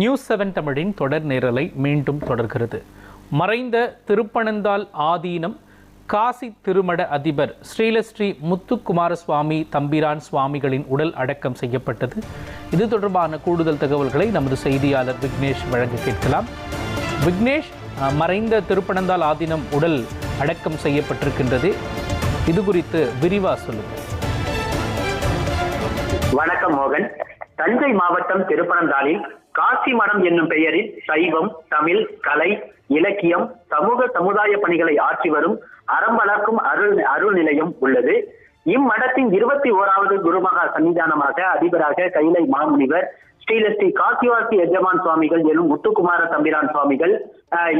News seven தமிழின் தொடர் நேரலை மீண்டும் தொடர்கிறது. மறைந்த திருப்பனந்தால் ஆதீனம் காசி திருமட அதிபர் ஸ்ரீலஸ்ரீ முத்துக்குமார சுவாமி தம்பிரான் சுவாமிகளின் உடல் அடக்கம் செய்யப்பட்டது. இது தொடர்பான கூடுதல் தகவல்களை நமது செய்தியாளர் விக்னேஷ் வழங்க கேட்கலாம். விக்னேஷ் மறைந்த திருப்பனந்தாள் ஆதீனம் உடல் அடக்கம் செய்யப்பட்டிருக்கின்றது. இது குறித்து விரிவா சொல்லுங்கள். வணக்கம் மோகன். தஞ்சை மாவட்டம் திருப்பனந்தாளில் காசி மடம் என்னும் பெயரில் சைவம் தமிழ் கலை இலக்கியம் சமூக சமுதாய பணிகளை ஆற்றி வரும் அறம் வளர்க்கும் அருள் அருள் நிலையம் உள்ளது. இம்மடத்தின் இருபத்தி ஓராவது குருமகா சன்னிதானமாக அதிபராக கைலை மாமுனிவர் ஸ்ரீலஸ்ரீ காசிவாசி எஜமான் சுவாமிகள் எனும் முத்துக்குமார தம்பிரான் சுவாமிகள்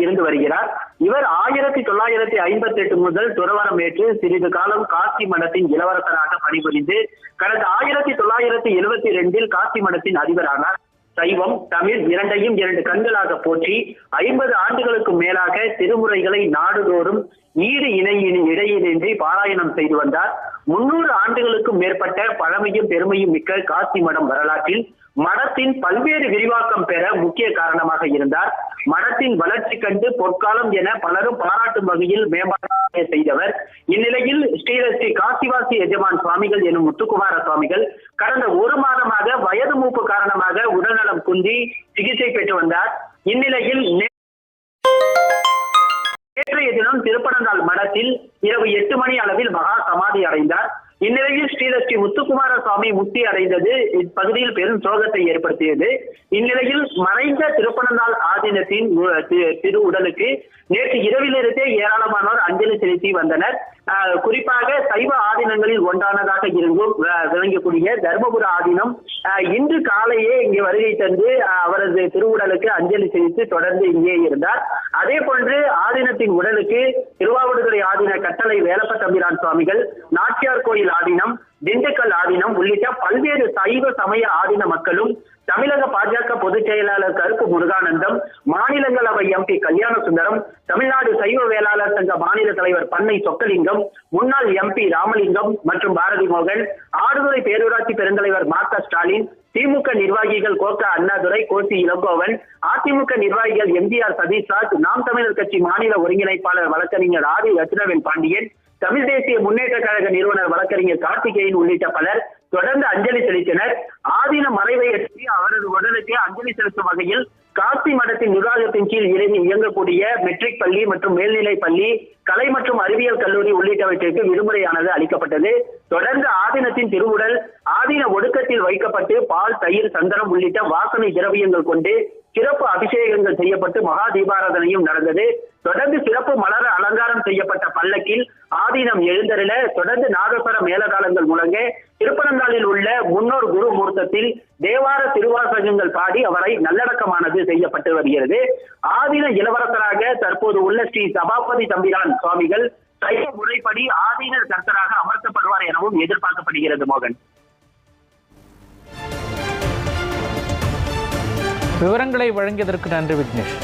இருந்து வருகிறார். இவர் ஆயிரத்தி தொள்ளாயிரத்தி ஐம்பத்தி எட்டு முதல் துறவரம் ஏற்று சிறிது காலம் காசி மடத்தின் இளவரசராக பணிபுரிந்து கடந்த ஆயிரத்தி தொள்ளாயிரத்தி எழுபத்தி ரெண்டில் காசி மடத்தின் அதிபரானார். சைவம் தமிழ் இரண்டையும் இரண்டு கண்களாக போற்றி ஐம்பது ஆண்டுகளுக்கு மேலாக திருமுறைகளை நாடுதோறும் ஈடு இணையின் இடையினின்றி பாராயணம் செய்து வந்தார். முன்னூறு ஆண்டுகளுக்கும் மேற்பட்ட பழமையும் பெருமையும் மிக்க காசி மடம் வரலாற்றில் மடத்தின் பல்வேறு விரிவாக்கம் பெற முக்கிய காரணமாக இருந்தார். மடத்தின் வளர்ச்சி கண்டு பொற்காலம் என பலரும் பாராட்டும் வகையில் மேம்பாடு செய்தவர். இந்நிலையில் ஸ்ரீரஸ்ரீ காசிவாசி எஜமான் சுவாமிகள் எனும் முத்துக்குமார சுவாமிகள் கடந்த ஒரு மாதமாக வயது மூப்பு காரணமாக உடல்நலம் குந்தி சிகிச்சை பெற்று வந்தார். இந்நிலையில் நேற்றைய தினம் திருப்பனந்தாள் மடத்தில் இரவு எட்டு மணி அளவில் மகா சமாதி அடைந்தார். இந்நிலையில் ஸ்ரீலஸ்ரீ முத்துக்குமார சுவாமி முக்தி அடைந்தது இப்பகுதியில் பெரும் சோகத்தை ஏற்படுத்தியது. இந்நிலையில் மறைந்த திருப்பனந்தாள் ஆதீனத்தின் திரு உடலுக்கு நேற்று இரவிலிருந்தே ஏராளமானோர் அஞ்சலி செலுத்தி வந்தனர். குறிப்பாக சைவ ஆதீனங்களில் ஒன்றானதாக இருந்தும் அஹ், விளங்கக்கூடிய தர்மபுர ஆதீனம் இன்று காலையே இங்கே வருகை தந்து அவரது திருவுடலுக்கு அஞ்சலி செலுத்தி தொடர்ந்து இங்கே இருந்தார். அதே போன்று ஆதீனத்தின் உடலுக்கு திருவாவடுதுறை ஆதீன கட்டளை வேலப்ப தம்பிரான் சுவாமிகள் நாச்சியார் கோயில் ஆதீனம் திண்டுக்கல் ஆதீனம் உள்ளிட்ட பல்வேறு சைவ சமய ஆதீன மக்களும் தமிழக பாஜக பொதுச் செயலாளர் கருப்பு முருகானந்தம் மாநிலங்களவை எம்பி கல்யாண சுந்தரம் தமிழ்நாடு சைவ வேளாளர் சங்க மாநில தலைவர் பண்ணை சொக்கலிங்கம் முன்னாள் எம்பி ராமலிங்கம் மற்றும் பாரதி மோகன் ஆடுதுறை பேரூராட்சி பெருந்தலைவர் மா ஸ்டாலின் திமுக நிர்வாகிகள் கோக்கா அண்ணாதுரை கோசி இளங்கோவன் அதிமுக நிர்வாகிகள் எம்ஜிஆர் சதீஷ்ராஜ் நாம் தமிழர் கட்சி மாநில ஒருங்கிணைப்பாளர் வழக்கறிஞர் ஆதி ரத்னவேல் பாண்டியன் தமிழ் தேசிய முன்னேற்ற கழக நிறுவனர் வழக்கறிஞர் கார்த்திகேயன் உள்ளிட்ட பலர் தொடர்ந்து அஞ்சலி செலுத்தினர். ஆதீன மறைவை எட்டி அவரது உடலுக்கு அஞ்சலி செலுத்தும் வகையில் காசி மடத்தின் நிர்வாகத்தின் கீழ் இறங்கி இயங்கக்கூடிய மெட்ரிக் பள்ளி மற்றும் மேல்நிலை பள்ளி கலை மற்றும் அறிவியல் கல்லூரி உள்ளிட்டவற்றிற்கு விடுமுறையானது அளிக்கப்பட்டது. தொடர்ந்து ஆதீனத்தின் திருவுடல் ஆதீன ஒடுக்கத்தில் வைக்கப்பட்டு பால் தயிர் சந்தனம் உள்ளிட்ட வாசனை திரவியங்கள் கொண்டு சிறப்பு அபிஷேகங்கள் செய்யப்பட்டு மகா தீபாராதனையும் நடந்தது. தொடர்ந்து சிறப்பு மலர அலங்காரம் செய்யப்பட்ட பல்லக்கில் ஆதீனம் எழுந்தருள தொடர்ந்து நாதஸ்வர மேலதாளங்கள் முழங்க திருப்பனந்தாளில் உள்ள முன்னோர் குரு முகூர்த்தத்தில் தேவார திருவாசகங்கள் பாடி அவரை நல்லடக்கமானது செய்யப்பட்டு வருகிறது. ஆதீன இளவரசராக தற்போது உள்ள ஸ்ரீ சபாபதி தம்பிரான் சுவாமிகள் சைவ முறைப்படி ஆதீன கர்த்தராக அமர்த்தப்படுவார் எனவும் எதிர்பார்க்கப்படுகிறது மோகன். விவரங்களை வழங்கியதற்கு நன்றி விக்னேஷ்.